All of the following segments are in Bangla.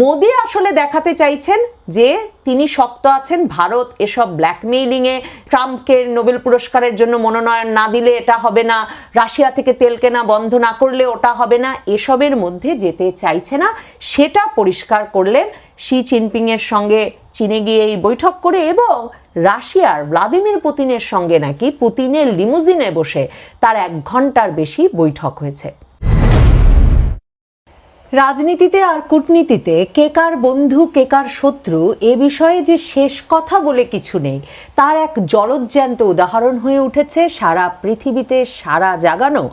মোদি আসলে দেখাতে চাইছেন যে তিনি শক্ত আছেন, ভারত এসব ব্ল্যাকমেইলিংয়ে ট্রাম্পকে নোবেল পুরস্কারের জন্য মনোনয়ন না দিলে এটা হবে না, রাশিয়া থেকে তেল কেনা বন্ধ না করলে ওটা হবে না, এসবের মধ্যে যেতে চাইছে না, সেটা পরিষ্কার করলেন শি জিনপিং এর সঙ্গে চীনে গিয়ে এই বৈঠক করে এবং রাশিয়ার ভ্লাদিমির পুতিনের সঙ্গে নাকি পুতিনের লিমুজিনে বসে তার এক ঘণ্টার বেশি বৈঠক হয়েছে। রাজনীতিতে আর কূটনীতিতে কে কার বন্ধু, কে কার শত্রু, এ বিষয়ে যে শেষ কথা বলে কিছু নেই, তার এক জলজ্যান্ত উদাহরণ হয়ে উঠেছে সারা পৃথিবীতে সারা জাগানো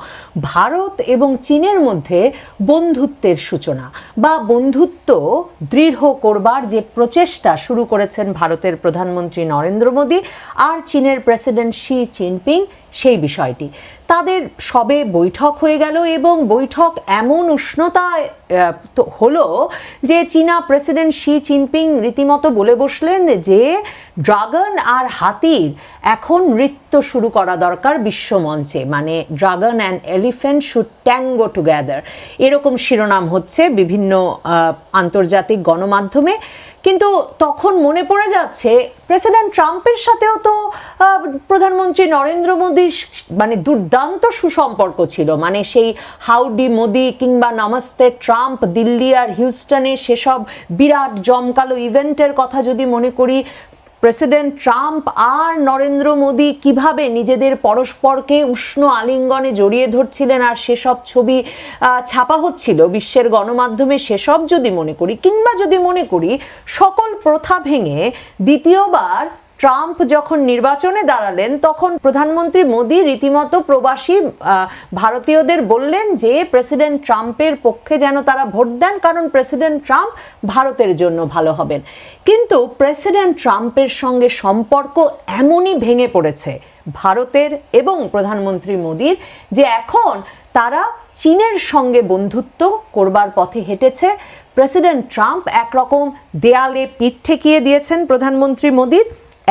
ভারত এবং চীনের মধ্যে বন্ধুত্বের সূচনা বা বন্ধুত্ব দৃঢ় করবার যে প্রচেষ্টা শুরু করেছেন ভারতের প্রধানমন্ত্রী নরেন্দ্র মোদী আর চীনের প্রেসিডেন্ট শি জিনপিং সেই বিষয়টি। তাদের সবে বৈঠক হয়ে গেল এবং বৈঠক এমন উষ্ণতা হলো যে চীনা প্রেসিডেন্ট শি জিনপিং রীতিমতো বলে বসলেন যে ড্রাগন আর হাতির এখন নৃত্য শুরু করা দরকার বিশ্বমঞ্চে। মানে dragon and elephant should tango together এরকম শিরোনাম হচ্ছে বিভিন্ন আন্তর্জাতিক গণমাধ্যমে। কিন্তু তখন মনে পড়ে যাচ্ছে প্রেসিডেন্ট ট্রাম্পের সাথেও তো প্রধানমন্ত্রী নরেন্দ্র মোদীর মানে দুর্দান্ত সুসম্পর্ক ছিল। মানে সেই হাউডি, মোদি কিংবা নমস্তে, ট্রাম্প, দিল্লি আর হিউস্টনে সেসব বিরাট জমকালো ইভেন্টের কথা যদি মনে করি প্রেসিডেন্ট ট্রাম্প আর নরেন্দ্র মোদী কীভাবে নিজেদের পরস্পরকে উষ্ণ আলিঙ্গনে জড়িয়ে ধরছিলেন আর সেসব ছবি ছাপা হচ্ছিল বিশ্বের গণমাধ্যমে, সেসব যদি মনে করি কিংবা যদি মনে করি, সকল প্রথা ভেঙে দ্বিতীয়বার ট্রাম্প যখন নির্বাচনে দাঁড়ালেন, তখন প্রধানমন্ত্রী মোদী রীতিমতো প্রবাসী ভারতীয়দের বললেন যে, প্রেসিডেন্ট ট্রাম্পের পক্ষে যেন তারা ভোট দেন, কারণ প্রেসিডেন্ট ট্রাম্প ভারতের জন্য ভালো হবেন। কিন্তু প্রেসিডেন্ট ট্রাম্পের সঙ্গে সম্পর্ক এমনই ভেঙে পড়েছে ভারতের এবং প্রধানমন্ত্রী মোদীর, যে এখন তারা চীনের সঙ্গে বন্ধুত্ব করবার পথে হেঁটেছে। প্রেসিডেন্ট ট্রাম্প একরকম দেয়ালে পিঠ ঠেকিয়ে দিয়েছেন প্রধানমন্ত্রী মোদীর।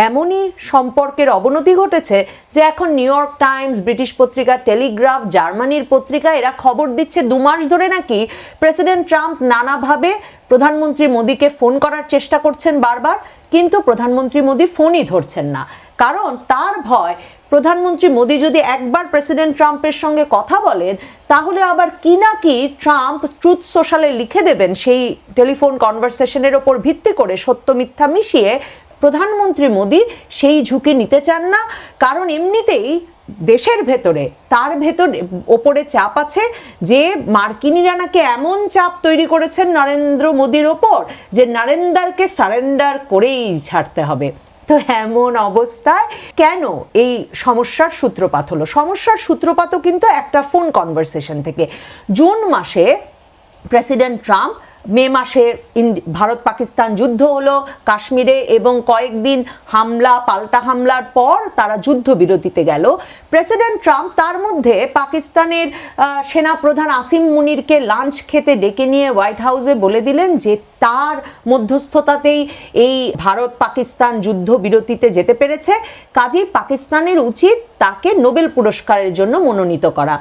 এমনই সম্পর্কের অবনতি ঘটেছে যে এখন নিউ ইয়র্ক টাইমস, ব্রিটিশ পত্রিকা, টেলিগ্রাফ, জার্মানির পত্রিকা, এরা খবর দিচ্ছে দু মাস ধরে নাকি প্রেসিডেন্ট ট্রাম্প নানাভাবে প্রধানমন্ত্রী মোদীকে ফোন করার চেষ্টা করছেন বারবার, কিন্তু প্রধানমন্ত্রী মোদী ফোনই ধরছেন না। কারণ তার ভয়, প্রধানমন্ত্রী মোদী যদি একবার প্রেসিডেন্ট ট্রাম্পের সঙ্গে কথা বলেন, তাহলে আবার কি না কি ট্রাম্প ট্রুথ সোশ্যালে লিখে দেবেন সেই টেলিফোন কনভারসেশনের ওপর ভিত্তি করে সত্য মিথ্যা মিশিয়ে প্রধানমন্ত্রী মোদী সেই ঝুঁকি নিতে চান না। কারণ এমনিতেই দেশের ভেতরে, তার ভেতর ওপরে চাপ আছে যে মার্কিনীরা নাকি এমন চাপ তৈরি করেছেন নরেন্দ্র মোদীর ওপর যে নরেন্দারকে সারেন্ডার করেই ছাড়তে হবে। তো এমন অবস্থায় কেন এই সমস্যার সূত্রপাত হলো? সমস্যার সূত্রপাতও কিন্তু একটা ফোন কনভারসেশন থেকে। জুন মাসে প্রেসিডেন্ট ট্রাম্প মে মাসে ভারত পাকিস্তান যুদ্ধ হলো কাশ্মীরে এবং কয়েকদিন হামলা পাল্টা হামলার পর তারা যুদ্ধবিরতিতে গেল। প্রেসিডেন্ট ট্রাম্প তার মধ্যে পাকিস্তানের আহ, সেনাপ্রধান আসিম মুনিরকে লাঞ্চ খেতে ডেকে নিয়ে হোয়াইট হাউসে বলে দিলেন যে তার মধ্যস্থতাতেই এই ভারত পাকিস্তান যুদ্ধ বিরতিতে যেতে পেরেছে। কাজেই পাকিস্তানের উচিত তাকে নোবেল পুরস্কারের জন্য মনোনীত করা।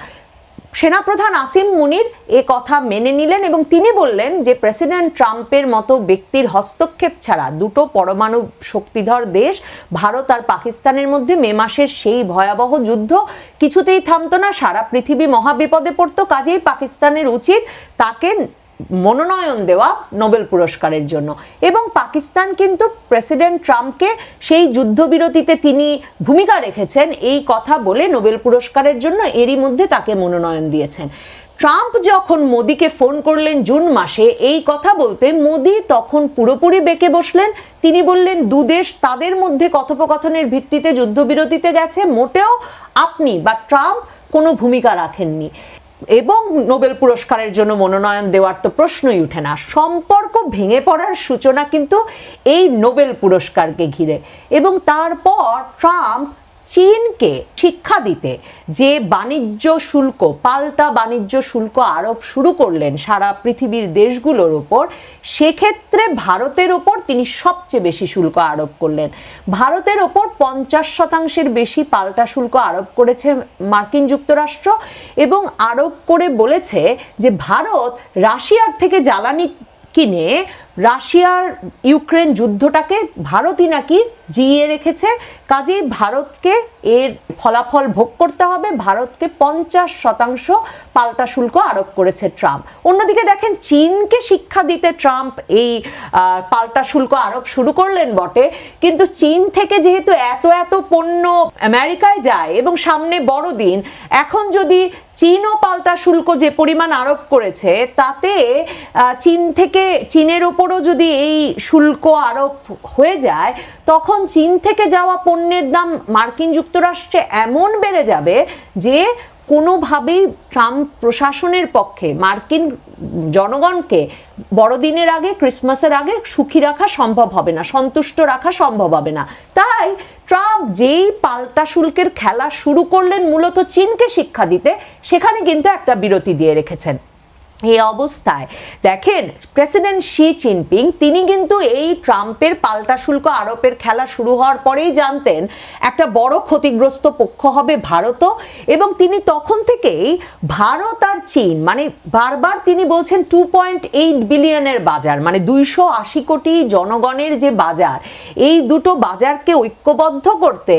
সেনাপ্রধান আসিম মুনির এ কথা মেনে নিলেন এবং তিনি বললেন যে প্রেসিডেন্ট ট্রাম্পের মতো ব্যক্তির হস্তক্ষেপ ছাড়া দুটো পরমাণু শক্তিধর দেশ, ভারত আর পাকিস্তানের মধ্যে মে মাসের সেই ভয়াবহ যুদ্ধ কিছুতেই থামতো না। সারা পৃথিবী মহাবিপদে পড়তো। কাজেই পাকিস্তানের উচিত তাকে মনোনয়ন দেওয়া নোবেল পুরস্কারের জন্য। এবং পাকিস্তান কিন্তু প্রেসিডেন্ট ট্রাম্পকে সেই যুদ্ধবিরতিতে তিনি ভূমিকা রেখেছেন এই কথা বলে নোবেল পুরস্কারের জন্য এরই মধ্যে তাকে মনোনয়ন দিয়েছেন। ট্রাম্প যখন মোদিকে ফোন করলেন জুন মাসে, এই কথা বলতে মোদি তখন পুরোপুরি বেঁকে বসলেন। তিনি বললেন দুদেশ তাদের মধ্যে কথোপকথনের ভিত্তিতে যুদ্ধবিরতিতে গেছে। মোটেও আপনি বা ট্রাম্প কোনো ভূমিকা রাখেননি। এবং নোবেল পুরস্কারের জন্য মনোনয়ন দেওয়ার তো প্রশ্নই উঠে না। সম্পর্ক ভেঙে পড়ার সূচনা কিন্তু এই নোবেল পুরস্কারকে ঘিরে। এবং তারপর ট্রাম্প চীনকে শিক্ষা দিতে যে বাণিজ্য শুল্ক, পাল্টা বাণিজ্য শুল্ক আরোপ শুরু করলেন সারা পৃথিবীর দেশগুলোর ওপর, সেক্ষেত্রে ভারতের ওপর তিনি সবচেয়ে বেশি শুল্ক আরোপ করলেন। ভারতের ওপর পঞ্চাশ শতাংশের বেশি পাল্টা শুল্ক আরোপ করেছে মার্কিন যুক্তরাষ্ট্র এবং আরোপ করে বলেছে যে ভারত রাশিয়ার থেকে জ্বালানি কিনে রাশিয়ার ইউক্রেন যুদ্ধটাকে ভারতই নাকি জিইয়ে রেখেছে। কাজেই ভারতকে এর ফলাফল ভোগ করতে হবে। ভারতকে পঞ্চাশ শতাংশ পাল্টা শুল্ক আরোপ করেছে ট্রাম্প। অন্যদিকে দেখেন, চীনকে শিক্ষা দিতে ট্রাম্প এই পাল্টা শুল্ক আরোপ শুরু করলেন বটে। কিন্তু চীন থেকে যেহেতু এত এত পণ্য আমেরিকায় যায় এবং সামনে বড়দিন এখন যদি চীনও পাল্টা শুল্ক যে পরিমাণ আরোপ করেছে, তাতে চীন থেকে, চীনের ওপরও যদি এই শুল্ক আরোপ হয়ে যায়, তখন চীন থেকে যাওয়া পণ্যের দাম মার্কিন যুক্তরাষ্ট্রে এমন বেড়ে যাবে যে কোনোভাবেই ট্রাম্প প্রশাসনের পক্ষে, মার্কিন জনগণকে বড়দিনের আগে, ক্রিসমাসের আগে সুখী রাখা সম্ভব হবে না, সন্তুষ্ট রাখা সম্ভব হবে না। তাই ট্রাম্প যেই পাল্টা শুল্কের খেলা শুরু করলেন, মূলত চীনকে শিক্ষা দিতে, সেখানে কিন্তু একটা বিরতি দিয়ে রেখেছেন। এই অবস্থায়। দেখেন, প্রেসিডেন্ট শি জিনপিং, তিনি কিন্তু এই ট্রাম্পের পাল্টা শুল্ক আরোপের খেলা শুরু হওয়ার পরেই জানতেন, একটা বড় ক্ষতিগ্রস্ত পক্ষ হবে ভারতও। এবং তিনি তখন থেকেই ভারত আর চীন মানে বারবার তিনি বলছেন টু পয়েন্ট এইট বিলিয়নের বাজার মানে দুইশো আশি কোটি জনগণের যে বাজার, এই দুটো বাজারকে ঐক্যবদ্ধ করতে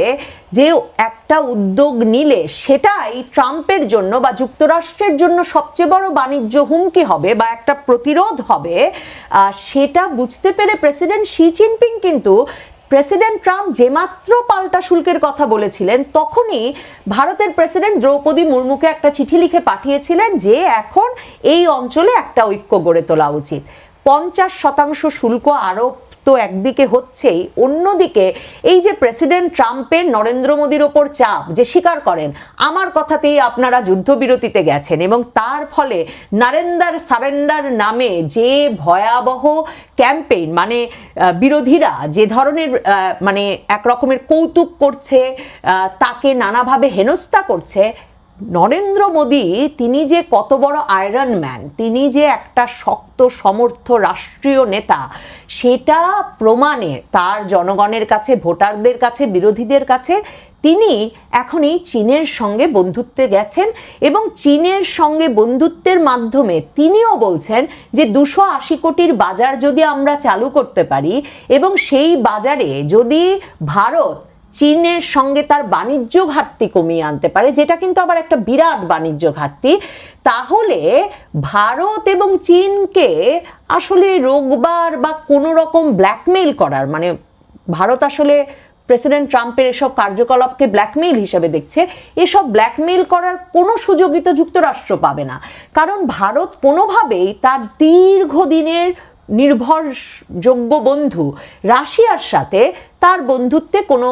যে একটা উদ্যোগ নিলে সেটাই ট্রাম্পের জন্য বা যুক্তরাষ্ট্রের জন্য সবচেয়ে বড় বাণিজ্য হুমকি হবে বা একটা প্রতিরোধ হবে সেটা বুঝতে পেরে প্রেসিডেন্ট শি জিনপিং কিন্তু প্রেসিডেন্ট ট্রাম্প যেমাত্র পাল্টা শুল্কের কথা বলেছিলেন, তখনই ভারতের প্রেসিডেন্ট দ্রৌপদী মুর্মুকে একটা চিঠি লিখে পাঠিয়েছিলেন যে এখন এই অঞ্চলে একটা ঐক্য গড়ে তোলা উচিত। পঞ্চাশ শতাংশ শুল্ক আরোপ তো একদিকে হচ্ছেই, অন্যদিকে এই যে প্রেসিডেন্ট ট্রাম্পের নরেন্দ্র মোদীর ওপর চাপ যে স্বীকার করেন, আমার কথাতেই আপনারা যুদ্ধবিরতিতে গেছেন এবং তার ফলে নারেন্দার সারেন্ডার নামে যে ভয়াবহ ক্যাম্পেইন মানে বিরোধীরা যে ধরনের মানে এক রকমের কৌতুক করছে তাকে নানাভাবে হেনস্থা করছে নরেন্দ্র মোদী, তিনি যে কত বড় আয়রন ম্যান তিনি যে একটা শক্ত, সমর্থ রাষ্ট্রীয় নেতা, সেটা প্রমাণে তার জনগণের কাছে, ভোটারদের কাছে, বিরোধীদের কাছে, তিনি এখন এই চীনের সঙ্গে বন্ধুত্বে গেছেন এবং চীনের সঙ্গে বন্ধুত্বের মাধ্যমে তিনিও বলছেন যে দুশো আশি কোটির বাজার যদি আমরা চালু করতে পারি এবং সেই বাজারে যদি ভারত চীনের সঙ্গে তার বাণিজ্য ঘাটতি কমিয়ে আনতে পারে, যেটা কিন্তু আবার একটা বিরাট বাণিজ্য ঘাটতি। তাহলে ভারত এবং চীনকে আসলে রোগবার বা কোনো রকম ব্ল্যাকমেইল করার মানে ভারত আসলে প্রেসিডেন্ট ট্রাম্পের এসব কার্যকলাপকে ব্ল্যাকমেইল হিসেবে দেখছে, এসব ব্ল্যাকমেইল করার কোনো সুযোগই তো যুক্তরাষ্ট্র পাবে না। কারণ ভারত কোনোভাবেই তার দীর্ঘদিনের নির্ভরযোগ্য বন্ধু রাশিয়ার সাথে তার বন্ধুত্বে কোনো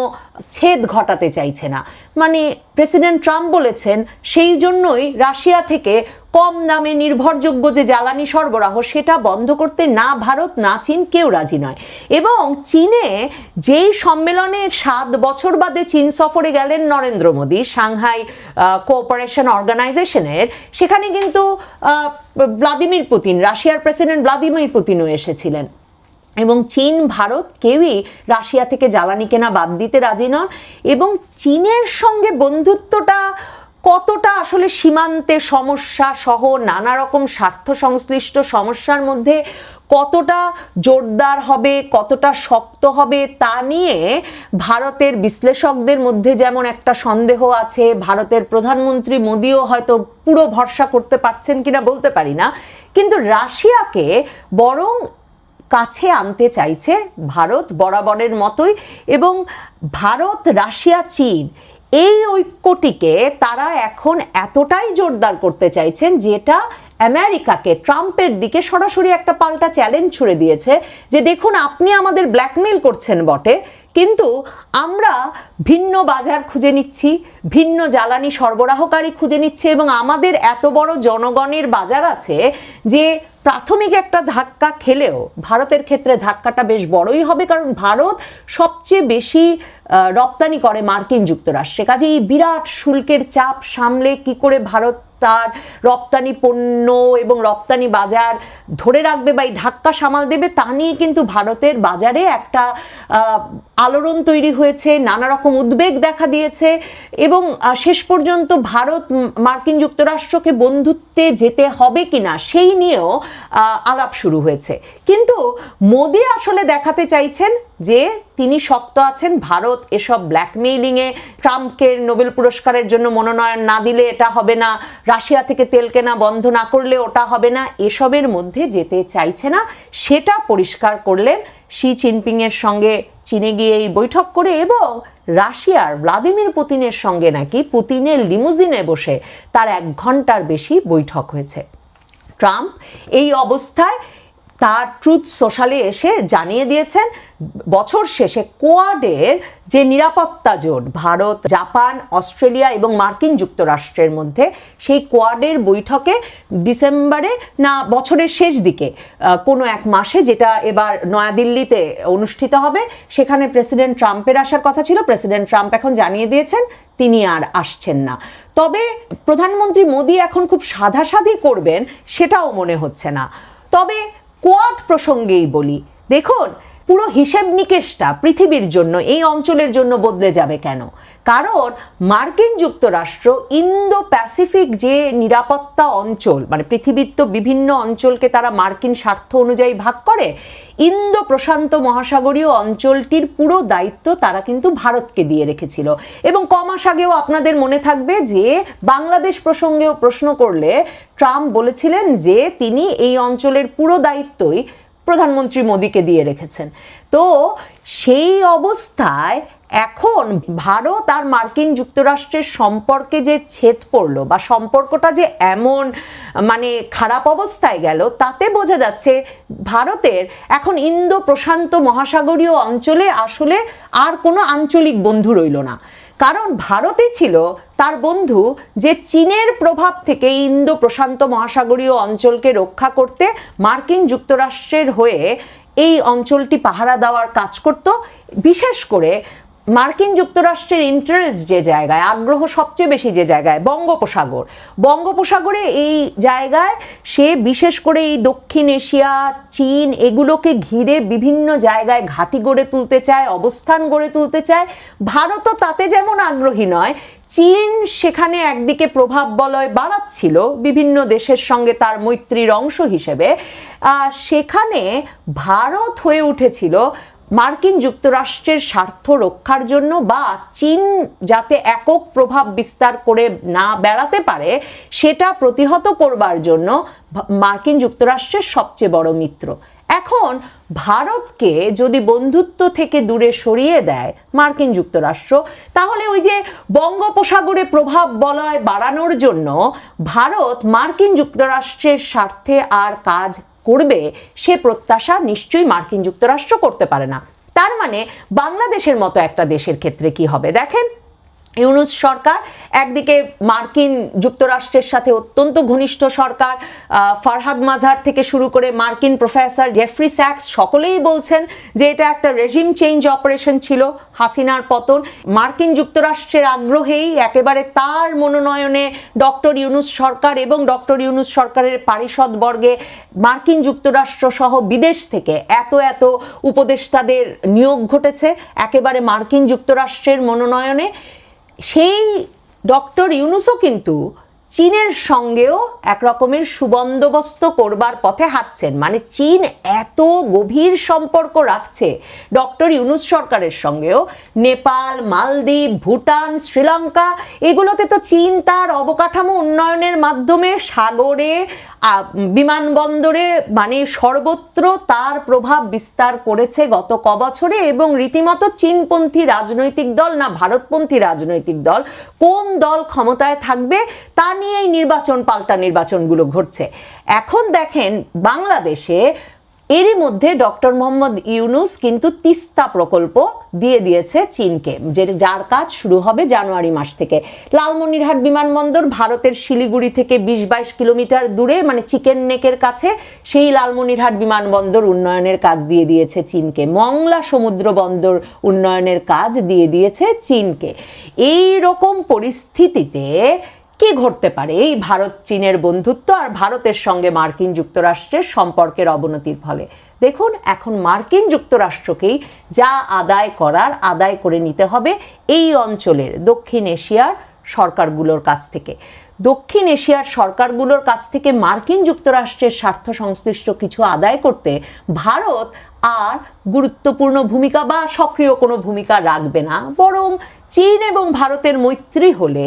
ছেদ ঘটাতে চাইছে না। মানে প্রেসিডেন্ট ট্রাম্প বলেছেন, সেই জন্যই রাশিয়া থেকে কম দামে নির্ভরযোগ্য যে জ্বালানি সরবরাহ, সেটা বন্ধ করতে না ভারত, না চীন কেউ রাজি নয়। এবং চীনে যেই সম্মেলনে সাত বছর বাদে চীন সফরে গেলেন নরেন্দ্র মোদী, সাংহাই কোঅপারেশন অর্গানাইজেশনের সেখানে কিন্তু ভ্লাদিমির পুতিন, রাশিয়ার প্রেসিডেন্ট ভ্লাদিমির পুতিনও এসেছিলেন। এবং চীন, ভারত কেউই রাশিয়া থেকে জ্বালানি কেনা বাদ দিতে রাজি নন এবং চীনের সঙ্গে বন্ধুত্বটা কতটা আসলে সীমান্তে সমস্যা সহ নানা রকম স্বার্থ সংশ্লিষ্ট সমস্যার মধ্যে কতটা জোরদার হবে, কতটা শক্ত হবে তা নিয়ে ভারতের বিশ্লেষকদের মধ্যে যেমন একটা সন্দেহ আছে, ভারতের প্রধানমন্ত্রী মোদিও হয়তো পুরো ভরসা করতে পারছেন কিনা বলতে পারি না। কিন্তু রাশিয়াকে বরং কাছে আনতে চাইছে ভারত বরাবরের মতোই এবং ভারত, রাশিয়া, চীন এই ঐক্যটিকে তারা এখন এতটাই জোরদার করতে চাইছেন যেটা আমেরিকাকে, ট্রাম্পের দিকে সরাসরি একটা পাল্টা চ্যালেঞ্জ ছুড়ে দিয়েছে যে দেখুন, আপনি আমাদের ব্ল্যাকমেল করছেন বটে, কিন্তু আমরা ভিন্ন বাজার খুঁজে নিচ্ছি, ভিন্ন জ্বালানি সরবরাহকারী খুঁজে নিচ্ছে এবং আমাদের এত বড় জনগণের বাজার আছে যে প্রাথমিক একটা ধাক্কা খেলেও ভারতের ক্ষেত্রে ধাক্কাটা বেশ বড়ই হবে কারণ ভারত সবচেয়ে বেশি রপ্তানি করে মার্কিন যুক্তরাষ্ট্রে। কাজে এই বিরাট শুল্কের চাপ সামলে কি করে ভারত তার রপ্তানি পণ্য এবং রপ্তানি বাজার ধরে রাখবে বা এই ধাক্কা সামাল দেবে, তা নিয়ে কিন্তু ভারতের বাজারে একটা আলোড়ন তৈরি হয়েছে, নানা রকম উদ্বেগ দেখা দিয়েছে এবং শেষ পর্যন্ত ভারত মার্কিন যুক্তরাষ্ট্রকে বন্ধুত্বে যেতে হবে কিনা সেই নিয়েও আলাপ শুরু হয়েছে। কিন্তু মোদি আসলে দেখাতে চাইছেন যে তিনি শক্ত আছেন, ভারত এসব ব্ল্যাকমেইলিংয়ে ট্রাম্পকে নোবেল পুরস্কারের জন্য মনোনয়ন না দিলে এটা হবে না। রাশিয়া থেকে তেল কেনা বন্ধ না করলে ওটা হবে না। এসবের মধ্যে যেতে চাইছে না, সেটা পরিষ্কার করলেন শি জিনপিং এর সঙ্গে। চীনে গিয়ে এই বৈঠক করে এবং রাশিয়ার ভ্লাদিমির পুতিনের সঙ্গে নাকি পুতিনের লিমুজিনে বসে তার এক ঘণ্টার বেশি বৈঠক হয়েছে। ট্রাম্প এই অবস্থায় তার ট্রুথ সোশ্যালে এসে জানিয়ে দিয়েছেন, বছর শেষে কোয়াডের যে নিরাপত্তা জোট, ভারত, জাপান, অস্ট্রেলিয়া এবং মার্কিন যুক্তরাষ্ট্রের মধ্যে, সেই কোয়াডের বৈঠকে ডিসেম্বরে না বছরের শেষ দিকে কোনো এক মাসে যেটা এবার নয়াদিল্লিতে অনুষ্ঠিত হবে, সেখানে প্রেসিডেন্ট ট্রাম্পের আসার কথা ছিল, প্রেসিডেন্ট ট্রাম্প এখন জানিয়ে দিয়েছেন, তিনি আর আসছেন না। তবে প্রধানমন্ত্রী মোদী এখন খুব সাধাসাধি করবেন, সেটাও মনে হচ্ছে না। তবে কোয়াড প্রসঙ্গেই বলি। দেখুন, পুরো হিসেব নিকেশটা পৃথিবীর জন্য, এই অঞ্চলের জন্য বদলে যাবে কেন? কারণ মার্কিন যুক্তরাষ্ট্র ইন্দো প্যাসিফিক যে নিরাপত্তা অঞ্চল মানে পৃথিবীর তো বিভিন্ন অঞ্চলকে তারা মার্কিন স্বার্থ অনুযায়ী ভাগ করে ইন্দো প্রশান্ত মহাসাগরীয় অঞ্চলটির পুরো দায়িত্ব তারা কিন্তু ভারতকে দিয়ে রেখেছিল। এবং কমাস আগেও আপনাদের মনে থাকবে যে বাংলাদেশ প্রসঙ্গেও প্রশ্ন করলে ট্রাম্প বলেছিলেন যে তিনি এই অঞ্চলের পুরো দায়িত্বই প্রধানমন্ত্রী মোদীকে দিয়ে রেখেছেন। তো সেই অবস্থায় এখন ভারত আর মার্কিন যুক্তরাষ্ট্রের সম্পর্কে যে ছেদ পড়ল বা সম্পর্কটা যে এমন মানে খারাপ অবস্থায় গেল, তাতে বোঝা যাচ্ছে ভারতের এখন ইন্দো প্রশান্ত মহাসাগরীয় অঞ্চলে আসলে আর কোনো আঞ্চলিক বন্ধু রইল না। কারণ ভারতে ছিল তার বন্ধু যে চীনের প্রভাব থেকে ইন্দো প্রশান্ত মহাসাগরীয় অঞ্চলকে রক্ষা করতে মার্কিন যুক্তরাষ্ট্রের হয়ে এই অঞ্চলটি পাহারা দেওয়ার কাজ করত। বিশেষ করে মার্কিন যুক্তরাষ্ট্রের ইন্টারেস্ট যে জায়গায়, আগ্রহ সবচেয়ে বেশি যে জায়গায়, বঙ্গোপসাগর। বঙ্গোপসাগরে এই জায়গায় সে বিশেষ করে এই দক্ষিণ এশিয়া, চীন এগুলোকে ঘিরে বিভিন্ন জায়গায় ঘাঁটি গড়ে তুলতে চায়, অবস্থান গড়ে তুলতে চায়। ভারতও তাতে যেমন আগ্রহী নয়, চীন সেখানে একদিকে প্রভাব বলয় বাড়াচ্ছিল বিভিন্ন দেশের সঙ্গে তার মৈত্রীর অংশ হিসেবে। সেখানে ভারত হয়ে উঠেছিল মার্কিন যুক্তরাষ্ট্রের স্বার্থ রক্ষার জন্য বা চীন যাতে একক প্রভাব বিস্তার করে না বেড়াতে পারে, সেটা প্রতিহত করবার জন্য মার্কিন যুক্তরাষ্ট্রের সবচেয়ে বড় মিত্র। এখন ভারতকে যদি বন্ধুত্ব থেকে দূরে সরিয়ে দেয় মার্কিন যুক্তরাষ্ট্র, তাহলে ওই যে বঙ্গোপসাগরে প্রভাব বলয় বাড়ানোর জন্য ভারত মার্কিন যুক্তরাষ্ট্রের স্বার্থে আর কাজ করবে, সে প্রত্যাশা নিশ্চয়ই মার্কিন যুক্তরাষ্ট্র করতে পারে না। তার মানে বাংলাদেশের মতো একটা দেশের ক্ষেত্রে কি হবে? দেখেন। ইউনুস সরকার, একদিকে মার্কিন যুক্তরাষ্ট্রের সাথে অত্যন্ত ঘনিষ্ঠ সরকার ফারহাদ মাঝার থেকে শুরু করে মার্কিন প্রফেসর জেফ্রি স্যাক্স, সকলেই বলছেন যে এটা একটা রেজিম চেঞ্জ অপারেশন ছিল, হাসিনার পতন। মার্কিন যুক্তরাষ্ট্রের আগ্রহেই একেবারে তার মনোনয়নে ডক্টর ইউনুস সরকার এবং ডক্টর ইউনুস সরকারের পারিষদ বর্গে মার্কিন যুক্তরাষ্ট্র সহ বিদেশ থেকে এত এত উপদেষ্টাদের নিয়োগ ঘটেছে। একেবারে মার্কিন যুক্তরাষ্ট্রের মনোনয়নে সেই ডক্টর ইউনুসও কিন্তু চীনের সঙ্গেও এক রকমের সুবন্দোবস্ত করবার পথে হাঁটছেন। মানে চীন এত গভীর সম্পর্ক রাখছে ডক্টর ইউনুস সরকারের সঙ্গেও। নেপাল, মালদ্বীপ, ভুটান, শ্রীলঙ্কা, এগুলোতে তো চীন তার অবকাঠামো উন্নয়নের মাধ্যমে সাগরে বিমানবন্দরে মানে সর্বত্র তার প্রভাব বিস্তার করেছে গত কবছরে এবং রীতিমতো চীনপন্থী রাজনৈতিক দল না ভারতপন্থী রাজনৈতিক দল কোন দল ক্ষমতায় থাকবে তা নিয়েই নির্বাচন, পাল্টা নির্বাচনগুলো ঘটছে। এখন দেখেন বাংলাদেশে এরই মধ্যে ডক্টর মোহাম্মদ ইউনুস কিন্তু তিস্তা প্রকল্প দিয়ে দিয়েছে চীনকে, যে যার কাজ শুরু হবে জানুয়ারি মাস থেকে। লালমনিরহাট বিমানবন্দর ভারতের শিলিগুড়ি থেকে বিশ বাইশ কিলোমিটার দূরে মানে চিকেন নেকের কাছে, সেই লালমনিরহাট বিমানবন্দর উন্নয়নের কাজ দিয়ে দিয়েছে চীনকে। মংলা সমুদ্র বন্দর উন্নয়নের কাজ দিয়ে দিয়েছে চীনকে। এই রকম পরিস্থিতিতে কি ঘটতে পারে? এই ভারত, চীনের বন্ধুত্ব আর ভারতের সঙ্গে মার্কিন যুক্তরাষ্ট্রের সম্পর্কের অবনতির ফলে। দেখুন, এখন মার্কিন যুক্তরাষ্ট্রকেই যা আদায় করার আদায় করে নিতে হবে এই অঞ্চলের দক্ষিণ এশিয়ার সরকারগুলোর কাছ থেকে। দক্ষিণ এশিয়ার সরকারগুলোর কাছ থেকে মার্কিন যুক্তরাষ্ট্রের স্বার্থ সংশ্লিষ্ট কিছু আদায় করতে ভারত আর গুরুত্বপূর্ণ ভূমিকা বা সক্রিয় কোনো ভূমিকা রাখবে না। বরং চীন এবং ভারতের মৈত্রী হলে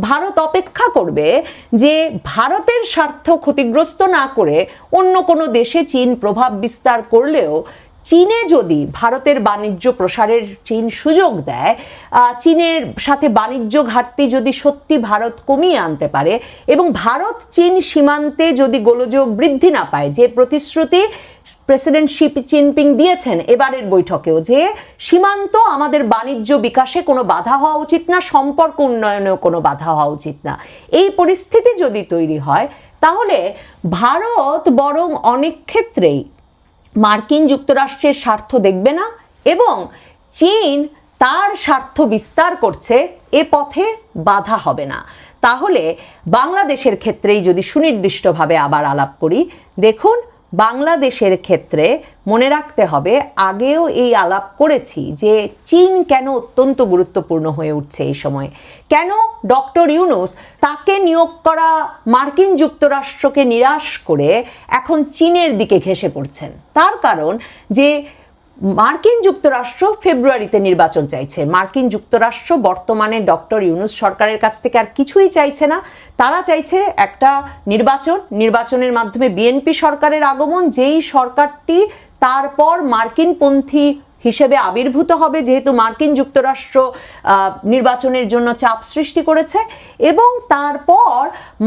ভারত অপেক্ষা করবে যে ভারতের স্বার্থ ক্ষতিগ্রস্ত না করে অন্য কোনো দেশে চীন প্রভাব বিস্তার করলেও চীনে যদি ভারতের বাণিজ্য প্রসারের চীন সুযোগ দেয় চীনের সাথে বাণিজ্য ঘাটতি যদি সত্যি ভারত কমিয়ে আনতে পারে এবং ভারত চীন সীমান্তে যদি গোলযোগ বৃদ্ধি না পায়, যে প্রতিশ্রুতি প্রেসিডেন্ট শি জিনপিং দিয়েছেন এবারের বৈঠকেও যে সীমান্ত আমাদের বাণিজ্য বিকাশে কোনো বাধা হওয়া উচিত না, সম্পর্ক উন্নয়নেও কোনো বাধা হওয়া উচিত না। এই পরিস্থিতি যদি তৈরি হয়, তাহলে ভারত বরং অনেক ক্ষেত্রেই মার্কিন যুক্তরাষ্ট্রের স্বার্থ দেখবে না এবং চীন তার স্বার্থ বিস্তার করছে, এ পথে বাধা হবে না। তাহলে বাংলাদেশের ক্ষেত্রেই যদি সুনির্দিষ্টভাবে আবার আলাপ করি, দেখুন বাংলাদেশের ক্ষেত্রে মনে রাখতে হবে, আগেও এই আলাপ করেছি যে চীন কেন অত্যন্ত গুরুত্বপূর্ণ হয়ে উঠছে এই সময়। কেন ডক্টর ইউনুস তাকে নিয়োগ করা মার্কিন যুক্তরাষ্ট্রকে নিরাশ করে এখন চীনের দিকে ঘেসে পড়ছেন? তার কারণ যে মার্কিন যুক্তরাষ্ট্র ফেব্রুয়ারিতে নির্বাচন চাইছে। মার্কিন যুক্তরাষ্ট্র বর্তমানে ডক্টর ইউনুস সরকারের কাছ থেকে আর কিছুই চাইছে না। তারা চাইছে একটা নির্বাচন, নির্বাচনের মাধ্যমে বিএনপি সরকারের আগমন, যেই সরকারটি তারপর মার্কিনপন্থী হিসেবে আবির্ভূত হবে, যেহেতু মার্কিন যুক্তরাষ্ট্র নির্বাচনের জন্য চাপ সৃষ্টি করেছে। এবং তারপর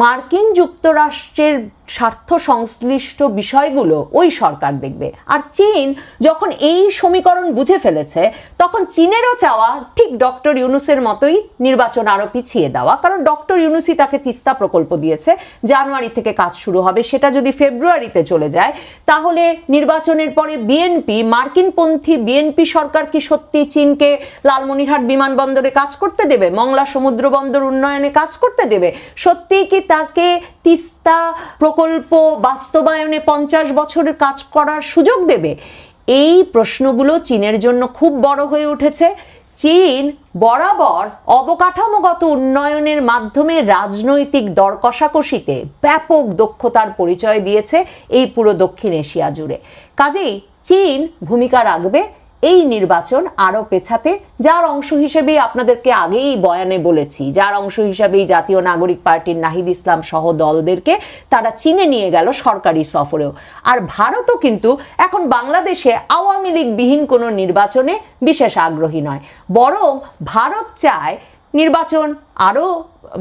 মার্কিন যুক্তরাষ্ট্রের স্বার্থ সংশ্লিষ্ট বিষয়গুলো ওই সরকার দেখবে। আর চীন যখন এই সমীকরণ বুঝে ফেলেছে, তখন চীনেরও চাওয়া ঠিক ডক্টর ইউনুসের মতোই নির্বাচন আরও পিছিয়ে দেওয়া। কারণ ডক্টর ইউনুসই তাকে তিস্তা প্রকল্প দিয়েছে, জানুয়ারি থেকে কাজ শুরু হবে, সেটা যদি ফেব্রুয়ারিতে চলে যায়, তাহলে নির্বাচনের পরে বিএনপি, মার্কিনপন্থী বিএনপি সরকার কি সত্যি চীনকে লালমনিরহাট বিমানবন্দরে কাজ করতে দেবে, মংলা সমুদ্র বন্দর উন্নয়নে কাজ করতে দেবে? সত্যি কি তাকে তিস্তা প্রকল্প বাস্তবায়নে পঞ্চাশ বছরের কাজ করার সুযোগ দেবে। এই প্রশ্নগুলো চীনের জন্য খুব বড় হয়ে উঠেছে। চীন বরাবর অবকাঠামোগত উন্নয়নের মাধ্যমে রাজনৈতিক দর কষাকষিতে ব্যাপক দক্ষতার পরিচয় দিয়েছে এই পুরো দক্ষিণ এশিয়া জুড়ে। কাজেই চীন ভূমিকা রাখবে এই নির্বাচন আরও পেছাতে, যার অংশ হিসেবেই আপনাদেরকে আগেই বয়ানে বলেছি, যার অংশ হিসেবেই জাতীয় নাগরিক পার্টির নাহিদ ইসলাম সহ দলদেরকে তারা চীনে নিয়ে গেল সরকারি সফরেও। আর ভারতও কিন্তু এখন বাংলাদেশে আওয়ামী লীগবিহীন কোনো নির্বাচনে বিশেষ আগ্রহী নয়। বরং ভারত চায় নির্বাচন আরও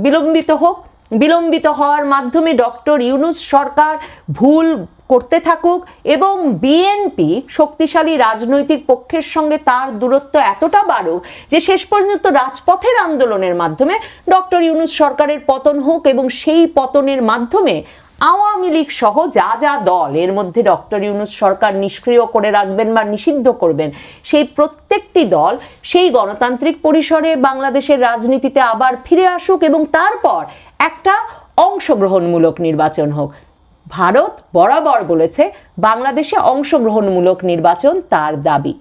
বিলম্বিত হোক। বিলম্বিত হওয়ার মাধ্যমে ডক্টর ইউনুস সরকার ভুল করতে থাকুক এবং বিএনপি শক্তিশালী রাজনৈতিক পক্ষের সঙ্গে তার দূরত্ব এতটা বাড়ুক যে শেষ পর্যন্ত রাজপথের আন্দোলনের মাধ্যমে ডক্টর ইউনুস সরকারের পতন হোক এবং সেই পতনের মাধ্যমে আওয়ামী লীগ সহ যা যা দল, এর মধ্যে ডক্টর ইউনুস সরকার নিষ্ক্রিয় করে রাখবেন বা নিষিদ্ধ করবেন, সেই প্রত্যেকটি দল সেই গণতান্ত্রিক পরিসরে বাংলাদেশের রাজনীতিতে আবার ফিরে আসুক এবং তারপর একটা অংশগ্রহণমূলক নির্বাচন হোক। ভারত বরাবর বলেছে বাংলাদেশে অংশগ্রহণমূলক নির্বাচন তার দাবি।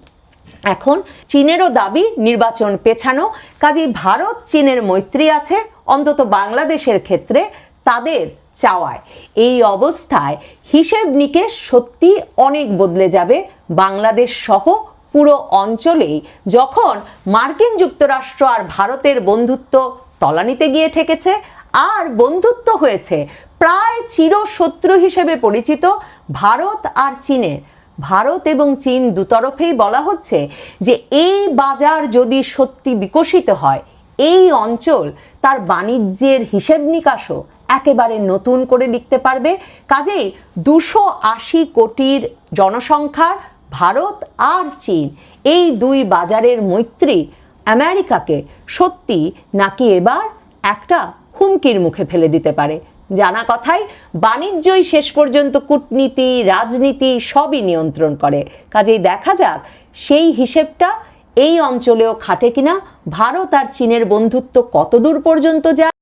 এখন চীনেরও দাবি নির্বাচন পেছানো। কাজেই ভারত চীনের মৈত্রী আছে, অন্তত বাংলাদেশের ক্ষেত্রে তাদের চাওয়ায়। এই অবস্থায় হিসেব নিকেশ সত্যি অনেক বদলে যাবে বাংলাদেশ সহ পুরো অঞ্চলেই। যখন মার্কিন যুক্তরাষ্ট্র আর ভারতের বন্ধুত্ব তলানিতে গিয়ে ঠেকেছে, আর বন্ধুত্ব হয়েছে প্রায় চিরশত্রু হিসেবে পরিচিত ভারত আর চীনের। ভারত এবং চীন দুতরফেই বলা হচ্ছে যে এই বাজার যদি সত্যি বিকশিত হয়, এই অঞ্চল তার বাণিজ্যের হিসেব নিকাশও একেবারে নতুন করে লিখতে পারবে। কাজেই দুশো আশি কোটির জনসংখ্যার ভারত আর চীন, এই দুই বাজারের মৈত্রী আমেরিকাকে সত্যি নাকি এবার একটা হুমকির মুখে ফেলে দিতে পারে। জানা কথাই, বাণিজ্যই শেষ পর্যন্ত কূটনীতি, রাজনীতি সবই নিয়ন্ত্রণ করে। কাজেই দেখা যাক, সেই হিসেবটা এই অঞ্চলেও খাটে কিনা, ভারত আর চীনের বন্ধুত্ব কতদূর পর্যন্ত যায়।